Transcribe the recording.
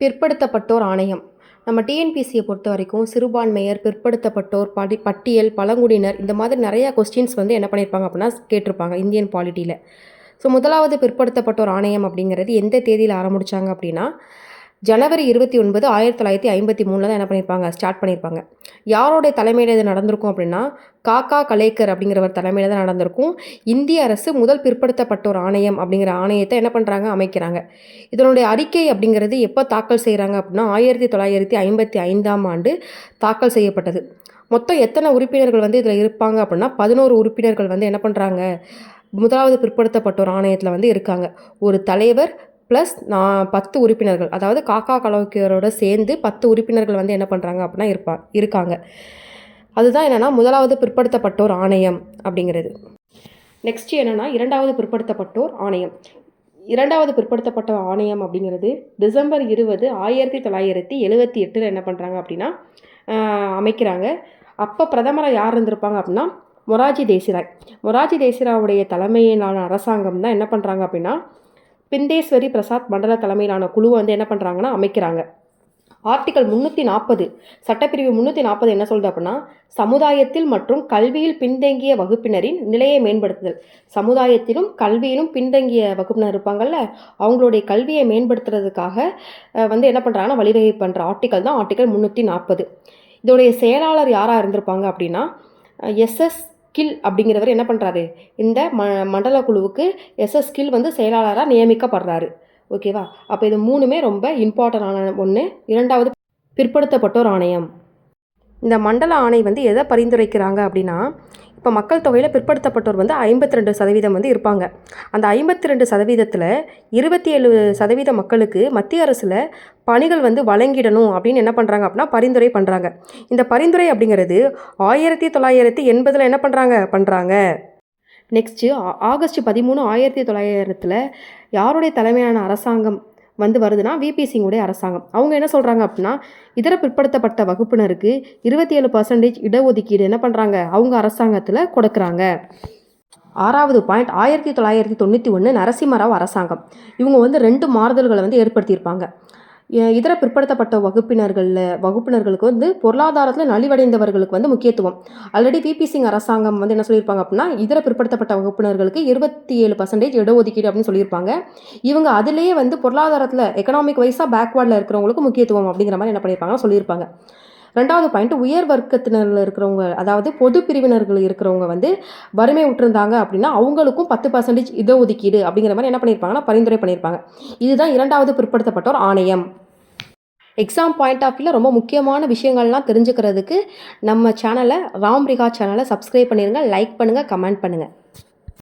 பிற்படுத்தப்பட்டோர் ஆணையம். நம்ம டிஎன்பிசியை பொறுத்த வரைக்கும் சிறுபான்மையர் பிற்படுத்தப்பட்டோர் படி பட்டியல் பழங்குடியினர் இந்த மாதிரி நிறையா கொஸ்டின்ஸ் வந்து என்ன பண்ணியிருப்பாங்க அப்படின்னா கேட்டிருப்பாங்க இந்தியன் பாலிட்டியில் ஸோ முதலாவது பிற்படுத்தப்பட்டோர் ஆணையம் அப்படிங்கிறது எந்த தேதியில் ஆரம்பிச்சாங்க அப்படின்னா ஜனவரி இருபத்தி ஒன்பது ஆயிரத்தி தொள்ளாயிரத்தி ஐம்பத்தி மூணில் தான் என்ன பண்ணியிருப்பாங்க ஸ்டார்ட் பண்ணியிருப்பாங்க யாரோடைய தலைமையில் இது நடந்திருக்கும் அப்படின்னா காக்கா கலேக்கர் அப்படிங்கிறவர் தலைமையில் தான் நடந்திருக்கும். இந்திய அரசு முதல் பிற்படுத்தப்பட்டோர் ஆணையம் அப்படிங்கிற ஆணையத்தை என்ன பண்ணுறாங்க அமைக்கிறாங்க. இதனுடைய அறிக்கை அப்படிங்கிறது எப்போ தாக்கல் செய்கிறாங்க அப்படின்னா ஆயிரத்தி தொள்ளாயிரத்தி ஐம்பத்தி ஐந்தாம் ஆண்டு தாக்கல் செய்யப்பட்டது. மொத்தம் எத்தனை உறுப்பினர்கள் வந்து இதில் இருப்பாங்க அப்படின்னா பதினோரு உறுப்பினர்கள் வந்து என்ன பண்ணுறாங்க முதலாவது பிற்படுத்தப்பட்டோர் ஆணையத்தில் வந்து இருக்காங்க. ஒரு தலைவர் ப்ளஸ் நான் பத்து உறுப்பினர்கள் அதாவது காக்கா கலோக்கியரோட சேர்ந்து பத்து உறுப்பினர்கள் வந்து என்ன பண்ணுறாங்க அப்படின்னா இருப்பா இருக்காங்க. அதுதான் என்னென்னா முதலாவது பிற்படுத்தப்பட்டோர் ஆணையம் அப்படிங்கிறது. நெக்ஸ்ட் என்னென்னா இரண்டாவது பிற்படுத்தப்பட்டோர் ஆணையம். இரண்டாவது பிற்படுத்தப்பட்ட ஆணையம் அப்படிங்கிறது டிசம்பர் இருபது ஆயிரத்தி தொள்ளாயிரத்தி எழுபத்தி எட்டில் என்ன பண்ணுறாங்க அப்படின்னா அமைக்கிறாங்க. அப்போ பிரதமராக யார் இருந்திருப்பாங்க அப்படின்னா மொராஜி தேசிராய். மொராஜி தேசிராவுடைய தலைமையிலான அரசாங்கம் தான் என்ன பண்ணுறாங்க அப்படின்னா பிந்தேஸ்வரி பிரசாத் மண்டல தலைமையிலான குழு வந்து என்ன பண்ணுறாங்கன்னா அமைக்கிறாங்க. ஆர்டிகல் முந்நூற்றி நாற்பது சட்டப்பிரிவு முந்நூற்றி நாற்பது என்ன சொல்லுது அப்படின்னா சமுதாயத்தில் மற்றும் கல்வியில் பின்தங்கிய வகுப்பினரின் நிலையை மேம்படுத்துதல். சமுதாயத்திலும் கல்வியிலும் பின்தங்கிய வகுப்பினர் இருப்பாங்கல்ல அவங்களுடைய கல்வியை மேம்படுத்துறதுக்காக வந்து என்ன பண்ணுறாங்கன்னா வழிவகை பண்ணுற ஆர்டிகல் தான் ஆர்டிகல் முந்நூற்றி நாற்பது இதோடைய செயலாளர் யாராக இருந்திருப்பாங்க அப்படின்னா எஸ்எஸ் கில் அப்படிங்கிறவர் என்ன பண்ணுறாரு இந்த ம மண்டல குழுவுக்கு எஸ்எஸ் கில் வந்து செயலாளராக நியமிக்கப்படுறாரு. ஓகேவா அப்போ இது மூணுமே ரொம்ப இம்பார்ட்டண்டான ஒன்று இரண்டாவது பிற்படுத்தப்பட்டோர் ஆணையம். இந்த மண்டல ஆணை வந்து எதை பரிந்துரைக்கிறாங்க அப்படின்னா இப்போ மக்கள் தொகையில் பிற்படுத்தப்பட்டோர் வந்து ஐம்பத்தி ரெண்டு சதவீதம் வந்து இருப்பாங்க. அந்த ஐம்பத்தி ரெண்டு சதவீதத்தில் இருபத்தி ஏழு சதவீத மக்களுக்கு மத்திய அரசில் பணிகள் வந்து வழங்கிடணும் அப்படின்னு என்ன பண்ணுறாங்க அப்படின்னா பரிந்துரை பண்ணுறாங்க இந்த பரிந்துரை அப்படிங்கிறது ஆயிரத்தி தொள்ளாயிரத்தி எண்பதில் என்ன பண்ணுறாங்க பண்ணுறாங்க நெக்ஸ்ட்டு ஆகஸ்ட் பதிமூணு ஆயிரத்தி தொள்ளாயிரத்தில் யாருடைய தலைமையான அரசாங்கம் வந்து வருதுன்னா விபி சிங்குடைய அரசாங்கம். அவங்க என்ன சொல்கிறாங்க அப்படின்னா இதர பிற்படுத்தப்பட்ட வகுப்பினருக்கு இருபத்தி ஏழு பர்சன்டேஜ் இடஒதுக்கீடு என்ன பண்ணுறாங்க அவங்க அரசாங்கத்தில் கொடுக்குறாங்க. ஆறாவது பாயிண்ட் ஆயிரத்தி தொள்ளாயிரத்தி தொண்ணூற்றி ஒன்று நரசிம்மராவ் அரசாங்கம். இவங்க வந்து ரெண்டு மாறுதல்களை வந்து ஏற்படுத்தியிருப்பாங்க. இதர பிற்படுத்தப்பட்ட வகுப்பினர்களில் வகுப்பினர்களுக்கு வந்து பொருளாதாரத்தில் நலிவடைந்தவர்களுக்கு வந்து முக்கியத்துவம். ஆல்ரெடி விபி சிங் அரசாங்கம் வந்து என்ன சொல்லியிருப்பாங்க அப்படின்னா இதர பிற்படுத்தப்பட்ட வகுப்பினர்களுக்கு இருபத்தி ஏழு பர்சன்டேஜ் இடஒதுக்கீடு அப்படின்னு சொல்லியிருப்பாங்க. இவங்க அதிலேயே வந்து பொருளாதாரத்தில் எக்கனாமிக் வைஸாக பேக்வேர்டில் இருக்கிறவங்களுக்கு முக்கியத்துவம் அப்படிங்கிற மாதிரி என்ன பண்ணியிருப்பாங்க சொல்லியிருப்பாங்க. ரெண்டாவது பாயிண்ட் உயர் வர்க்கத்தினரில் இருக்கிறவங்க அதாவது பொது பிரிவினர்கள் இருக்கிறவங்க வந்து வறுமை விட்டுருந்தாங்க அப்படின்னா அவங்களுக்கும் பத்து பர்சன்டேஜ் இடஒதுக்கீடு அப்படிங்கிற மாதிரி என்ன பண்ணியிருப்பாங்கன்னா பரிந்துரை பண்ணியிருப்பாங்க இதுதான் இரண்டாவது பிற்படுத்தப்பட்டோர் ஆணையம். எக்ஸாம் பாயிண்ட் ஆஃப் வியூவில் ரொம்ப முக்கியமான விஷயங்கள்லாம் தெரிஞ்சுக்கிறதுக்கு நம்ம சேனலை ராம்ரிகா சேனலை சப்ஸ்கிரைப் பண்ணிடுங்க லைக் பண்ணுங்கள் கமெண்ட் பண்ணுங்கள்